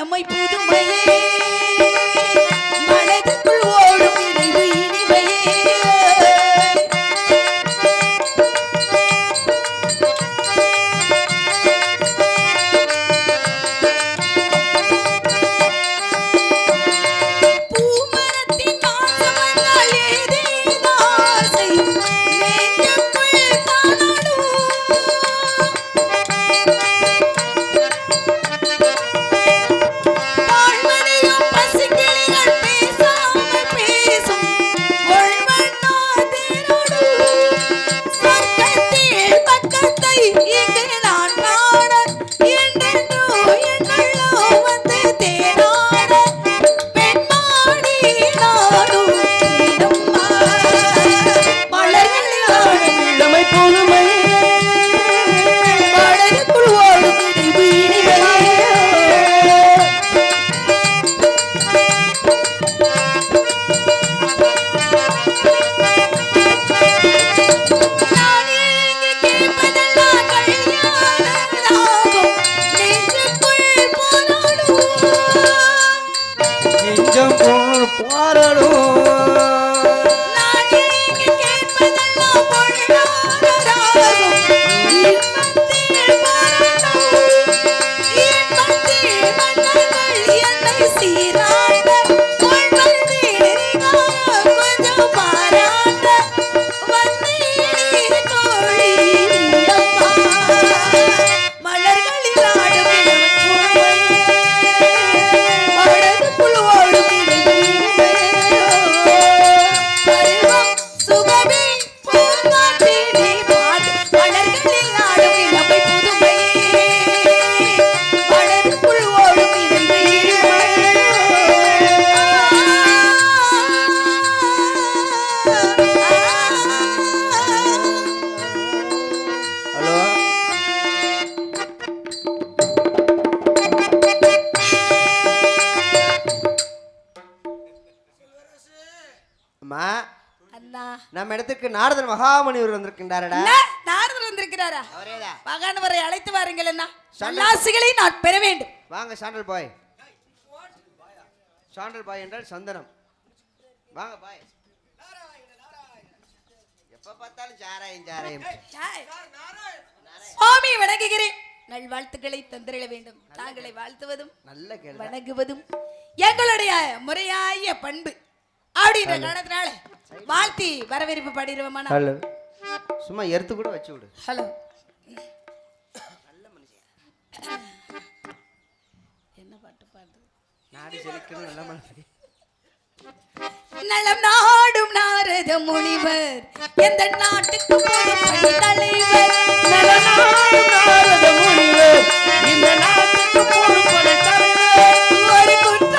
É minha mãe por நம்ம இடத்துக்கு நாரதன் மகாமணிவர் வந்திருக்கின்றாரடா. நாரதர் வந்திருக்கிறாரா? அவரேதா மகானவரை அழைத்து வாருங்கள் என்ன சல்லாசிகளை நான் பெற வேண்டும். வாங்க சாண்டல் பாய். சாண்டல் பாய் என்றால் சந்தனம். வாங்க பாய். எப்ப பார்த்தாலும் சாராயம் சாராயம். சுவாமி வணங்குகிறேன். நல்வாழ்த்துக்களை தந்திரள வேண்டும். தாங்களை வாழ்த்துவதும் நல்ல வணங்குவதும் எங்களுடைய முறையாய பண்பு. அப்படின்ற காரணத்தினால வாழ்த்தி வரவேற்பு பாடிடுவோமா ஹலோ. சும்மா எடுத்து கூட வச்சு விடு. ஹலோ. என்ன பாட்டு பாடு நாடி செலுக்கணும் நல்ல மனுஷன் நலம் நாடும் நாரத முனிவர். எந்த நாட்டுக்கு தலைவர் நலம் நாடும் நாரத முனிவர். இந்த நாட்டுக்கு பொதுப்பணி தலைவர் ஒரு குட்டி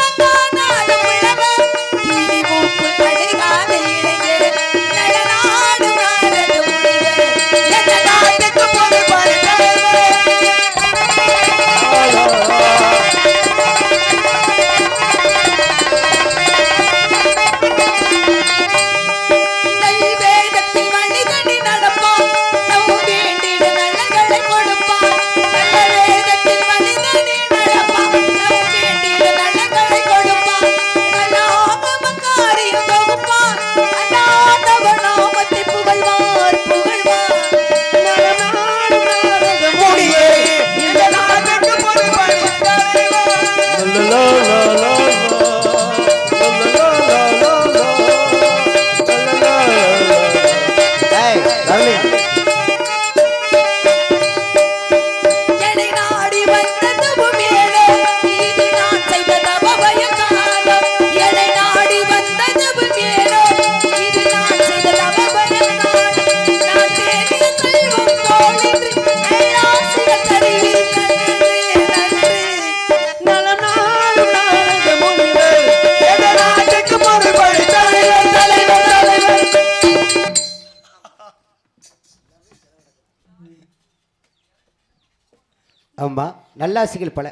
நல்லாசிகள் பல.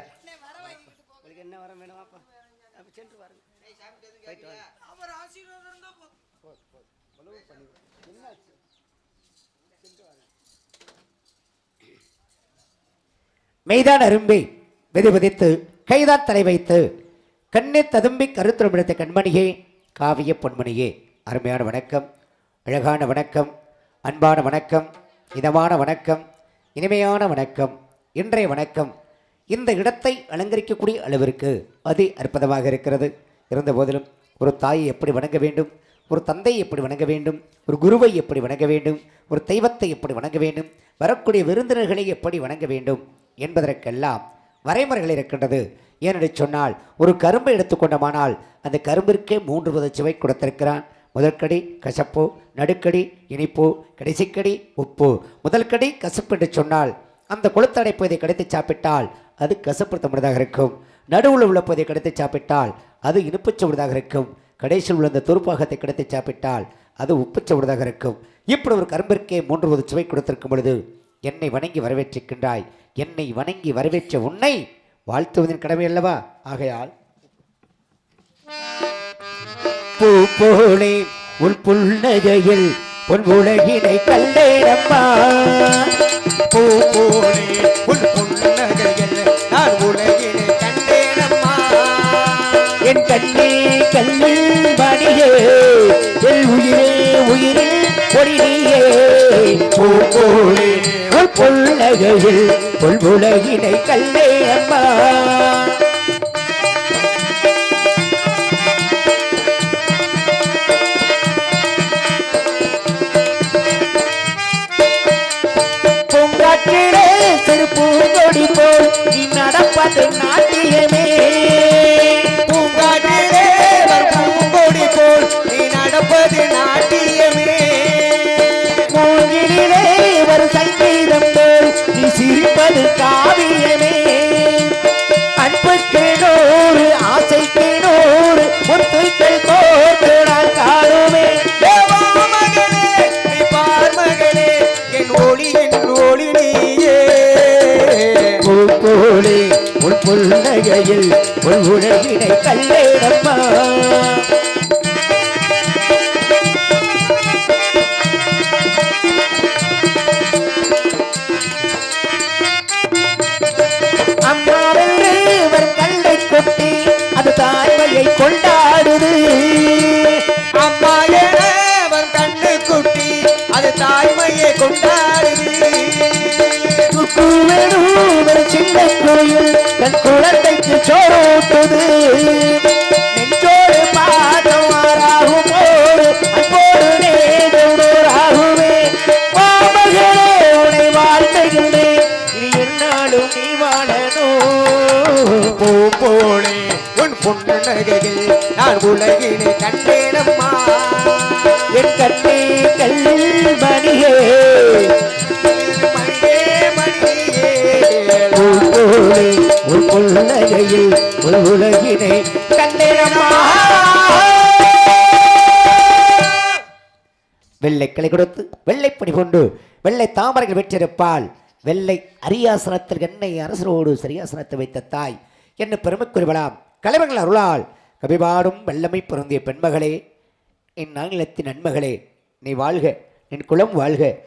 மெய்தான் அரும்பி விதிபதித்து கைதான் தலை வைத்து கண்ணை ததும்பி கருத்துருமிடத்த கண்மணியே காவிய பொன்மணியே. அருமையான வணக்கம் அழகான வணக்கம் அன்பான வணக்கம் இதமான வணக்கம் இனிமையான வணக்கம் இன்றைய வணக்கம். இந்த இடத்தை அலங்கரிக்கக்கூடிய அளவிற்கு அதி அற்புதமாக இருக்கிறது. இருந்த போதிலும் ஒரு தாயை எப்படி வணங்க வேண்டும்? ஒரு தந்தையை எப்படி வணங்க வேண்டும்? ஒரு குருவை எப்படி வணங்க வேண்டும்? ஒரு தெய்வத்தை எப்படி வணங்க வேண்டும்? வரக்கூடிய விருந்தினர்களை எப்படி வணங்க வேண்டும்? என்பதற்கெல்லாம் வரைமுறைகள் இருக்கின்றது. ஏனென்று சொன்னால் ஒரு கரும்பை எடுத்துக்கொண்டமானால் அந்த கரும்பிற்கே மூன்று வித சுவை கொடுத்திருக்கிறான். முதற்கடி கசப்பு நடுக்கடி இனிப்பு கடைசிக்கடி உப்பு. முதல் கடி கசப்பு என்று சொன்னால் அந்த கொளுத்தடைப்பு இதை கடித்து சாப்பிட்டால் அது கசப்படுத்தப்படுவதாக இருக்கும். நடுவில் உள்ள பகுதியை கிடைத்து சாப்பிட்டால் அது இனிப்புச்சவுடுதாக இருக்கும். கடைசியில் உள்ள அந்த துருப்பாகத்தை கிடைத்து சாப்பிட்டால் அது உப்புச்சவுடுதாக இருக்கும். இப்படி ஒரு கரும்பிற்கே மூன்று ஒரு சுவை கொடுத்திருக்கும் பொழுது என்னை வணங்கி வரவேற்றிருக்கின்றாய். என்னை வணங்கி வரவேற்ற உன்னை வாழ்த்துவதன் கடமை அல்லவா? ஆகையால் பூ போலே உள் புன்னகையில் உன் உலகினை கண்டேனம்மா. பூ போலே கண்ணில் மணியே என் உயிரே உயிரில் பொறியே பூ பொல்புலகினை கல்லே அம்மா. உன் புன்னகையில் உன் உலகினை கல்லேடம்மா தாய்மையை கொண்டாடுது. அம்மா என அவன் கண்ணு குட்டி அது தாய்மையை கொண்டாடு கண்டேனம்மா. என் கல்லில் மணியே. உலகினை கண்டேனம்மா. வெள்ளை கிளை கொடுத்து வெள்ளைப்படி கொண்டு வெள்ளை தாமரைகள் வெற்றிருப்பால் வெள்ளை அரியாசனத்தில் என்னை அரசரோடு சரியாசனத்தை வைத்த தாய். என்ன பெருமைக்குறிவிடாம் கலைவர்கள் அருளால் கவிபாடும் வல்லமை பொருந்திய பெண்மகளே என் ஆங்கிலத்தின் நன்மகளே நீ வாழ்க என் குலம் வாழ்க.